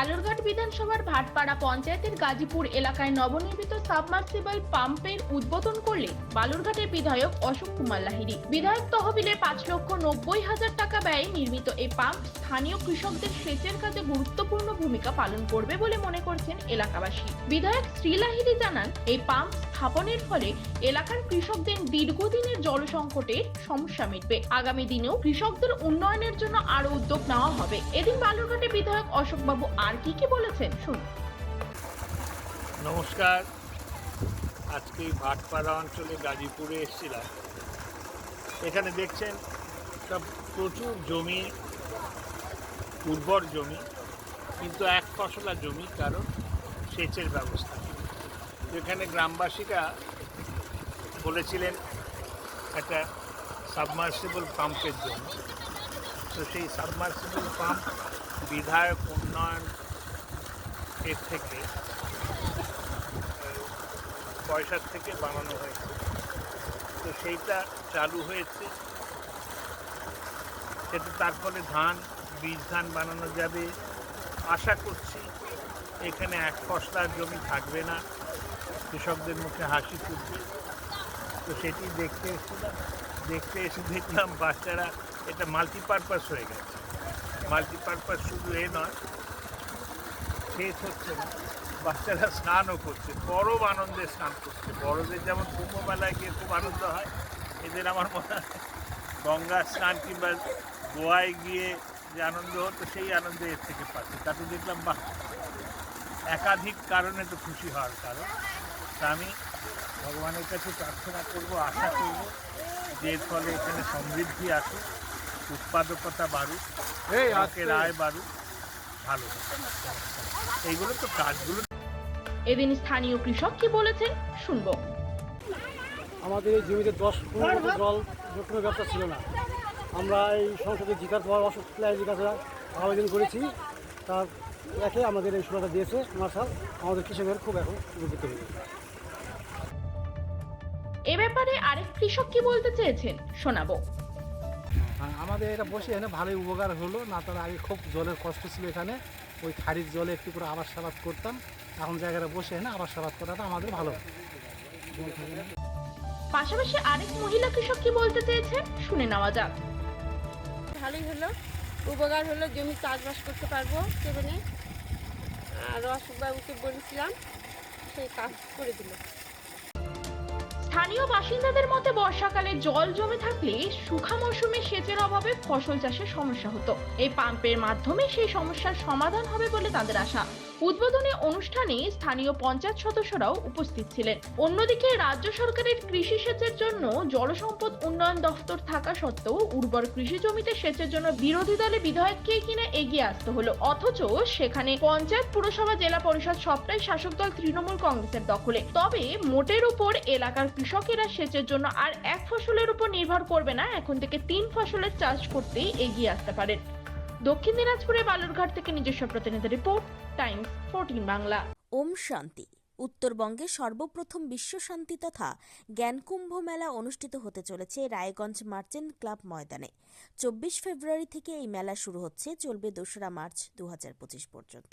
বালুরঘাট বিধানসভার ভাটপাড়া পঞ্চায়েতের গাজীপুর এলাকায় নবনির্মিত সাবমার্সিবল পাম্পের উদ্বোধন করলেন বালুরঘাটের বিধায়ক অশোক কুমার লাহিড়ী। বিধায়ক তহবিলে পাঁচ লক্ষ নব্বই হাজার টাকা ব্যয়ে নির্মিত এই পাম্প স্থানীয় কৃষকদের সেচের কাজে গুরুত্বপূর্ণ ভূমিকা পালন করবে বলে মনে করছেন এলাকাবাসী। বিধায়ক শ্রী লাহিড়ী জানান, এই পাম্প স্থাপনের ফলে এলাকার কৃষকদের দীর্ঘদিনের জল সংকটের সমস্যা মিটবে। আগামী দিনেও কৃষকদের উন্নয়নের জন্য আরও উদ্যোগ নেওয়া হবে। এদিন বালুরঘাটে বিধায়ক অশোকবাবু আর কি কি বলেছেন? শুনুন। নমস্কার। আজকে ভাটপাড়া অঞ্চলে গাজীপুরে এসেছিলাম। এখানে দেখছেন, সব প্রচুর জমি, উর্বর জমি, কিন্তু এক ফসলা জমি, কারণ সেচের ব্যবস্থা। এখানে গ্রামবাসীরা বলেছিলেন, একটা সাবমার্সিবল পাম্পের জন্য। তো সেই সাবমার্সিবল পাম্প বিধায়ক উন্নয়ন এর থেকে পয়সার থেকে বানানো হয়েছে। তো সেইটা চালু হয়েছে। সেটা তার ফলে ধান, বীজ ধান বানানো যাবে। আশা করছি এখানে এক ফসলার জমি থাকবে না। কৃষকদের মুখে হাসি ফুটবে। তো সেটি দেখতে এসেছিলাম দেখতে এসে দেখলাম বাচ্চারা, এটা মাল্টিপারপাস হয়ে গেছে। মাল্টিপারপাস শুধু এ নয় সেচ হচ্ছে না বাচ্চারা স্নানও করছে পরম আনন্দে স্নান করছে। বড়দের যেমন কুম্ভ মেলায় গিয়ে খুব আনন্দ হয় এদের আমার মনে হয় গঙ্গা স্নান কিংবা গোয়ায় গিয়ে যে আনন্দ হতো সেই আনন্দে এর থেকে পাচ্ছে। তাতে দেখলাম বা একাধিক কারণে তো খুশি হওয়ার কারণ। তা আমি ভগবানের কাছে প্রার্থনা করব আশা করব যে এর ফলে এখানে সমৃদ্ধি আসুক উৎপাদকতা বাড়ুক আয় বাড়ুক। ভালো। এইগুলো তো কাজগুলো এদিন স্থানীয় কৃষক কি বলেছেন শুনব। আমাদের এই জমিতে দশ পনেরো বছর জল কোনো ব্যবস্থা ছিল না। আমরা এই সংসদে জিতার পর অশোক লাইজির কাছে আবেদন করেছি। তার একে আমাদের এই সুবিধা দিয়েছে মার্শাল। আমাদের কৃষকের খুব এখন উপকৃত হয়েছে। এ ব্যাপারে আরেক কৃষক কি বলতে চেয়েছেন শোনাবো। আমাদের এটা বসে এখানে ভালোই উপকার হলো। না তার আগে খুব জলের কষ্ট ছিল এখানে। ওই খারিজ জলে একটু করে আবাস সাবাদ করতাম। এখন জায়গাটা বসে এখানে আবাস সাবাদ করাটা আমাদের ভালো। পাশাপাশি আরেক মহিলা কৃষক কি বলতে চেয়েছেন শুনে নেওয়া যাক। ভালোই হলো। উপকার হলো জমি চাষবাস করতে পারব সেখানে। আর অশোকবাবুকে বলেছিলাম সেই কাজ করে দিল। স্থানীয় বাসিন্দাদের মতে, বর্ষাকালে জল জমে থাকলে শুখা মৌসুমে সেচের অভাবে ফসল চাষের সমস্যা হতো। এই পাম্পের মাধ্যমে সেই সমস্যার সমাধান হবে বলে তাদের আশা। উদ্বোধনী অনুষ্ঠানে স্থানীয় পঞ্চায়েত সদস্যরাও উপস্থিত ছিলেন। অন্যদিকে রাজ্য সরকারের কৃষি সেচের জন্য জলসম্পদ উন্নয়ন দফতর থাকা সত্ত্বেও উর্বর কৃষি জমিতে সেচের জন্য বিরোধী দলে বিধায়ককে কিনা এগিয়ে আসতে হলো। অথচ সেখানে পঞ্চায়েত, পুরসভা, জেলা পরিষদ সবটাই শাসক দল তৃণমূল কংগ্রেসের দখলে। তবে মোটের উপর এলাকার কৃষকেরা সেচের জন্য আর এক ফসলের উপর নির্ভর করবে না, এখন থেকে তিন ফসলের চাষ করতেই এগিয়ে আসতে পারেন। দক্ষিণ দিনাজপুরের বালুরঘাট থেকে নিজস্ব প্রতিনিধি রিপোর্ট, টাইমস ফোরটিন বাংলা। ওম শান্তি। উত্তরবঙ্গে সর্বপ্রথম বিশ্ব শান্তি তথা জ্ঞানকুম্ভ মেলা অনুষ্ঠিত হতে চলেছে রায়গঞ্জ মার্চেন্ট ক্লাব ময়দানে। চব্বিশ ফেব্রুয়ারি থেকে এই মেলা শুরু হচ্ছে, চলবে দোসরা মার্চ দু হাজার পঁচিশ পর্যন্ত।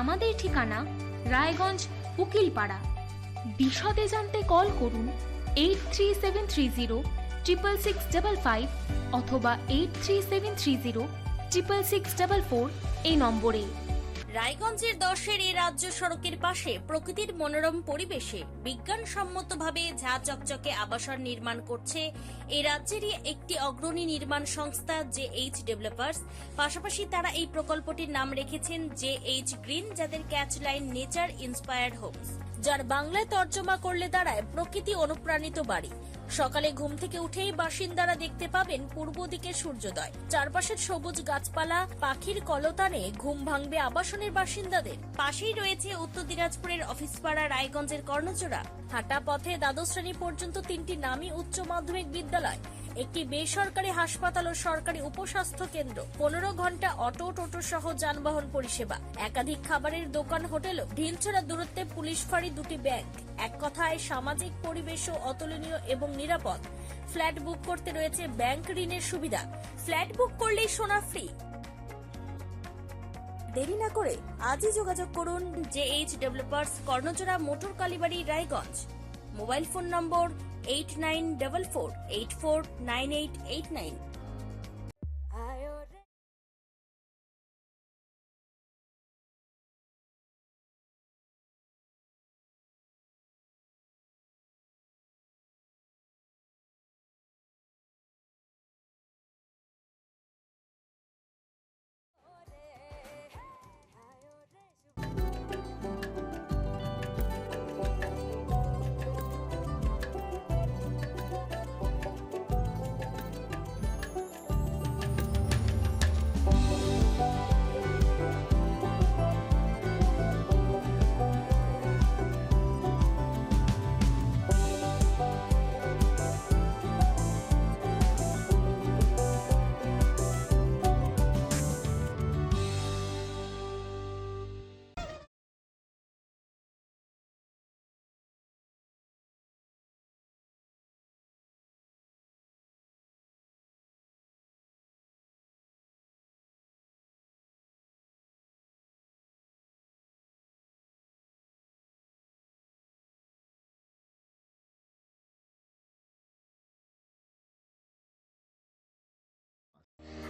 আমাদের ঠিকানা রায়গঞ্জ উকিলপাড়া। বিশদে জানতে কল করুন eight three seven three zero triple six double five অথবা eight three seven three zero triple six double four এই নম্বরে। রায়গঞ্জের দশের এই রাজ্য সড়কের পাশে প্রকৃতির মনোরম পরিবেশে বিজ্ঞানসম্মতভাবে ঝা চকচকে আবাসন নির্মাণ করছে এই রাজ্যেরই একটি অগ্রণী নির্মাণ সংস্থা জে এইচ ডেভেলপার্স। পাশাপাশি তারা এই প্রকল্পটির নাম রেখেছেন জে এইচ গ্রিন, যাদের catch line nature inspired homes, যার বাংলায় তর্জমা করলে দাঁড়ায় প্রকৃতি অনুপ্রাণিত বাড়ি। সকালে ঘুম থেকে উঠেই বাসিন্দারা দেখতে পাবেন পূর্ব দিকে সূর্যোদয়। চারপাশের সবুজ গাছপালা, পাখির কলতানে ঘুম ভাঙবে আবাসনের বাসিন্দাদের। পাশেই রয়েছে উত্তর দিনাজপুরের অফিসপাড়া রায়গঞ্জের কর্ণজোড়া হাঁটা পথে দ্বাদশ শ্রেণি পর্যন্ত তিনটি নামী উচ্চ মাধ্যমিক বিদ্যালয়, একটি বেসরকারি হাসপাতাল ও সরকারি উপস্বাস্থ্য কেন্দ্র। পনেরো ঘণ্টা অটো, টোটো সহ যানবাহন পরিষেবা। একাধিক খাবারের দোকান হোটেলও ঢিলছড়া দূরত্বে পুলিশ ফাঁড়ি দুটি ব্যাংক এক কথায়, সামাজিক পরিবেশও অতুলনীয় এবং নিরাপদ। ফ্ল্যাট বুক করতে রয়েছে ব্যাংক ঋণের সুবিধা। ফ্ল্যাট বুক করলেই সোনা ফ্রি। দেরি না করে আজই যোগাযোগ করুন J H developers Karnachora motor Kalibari Raiganj. Mobile phone number eight nine double four eight four nine eight eight nine.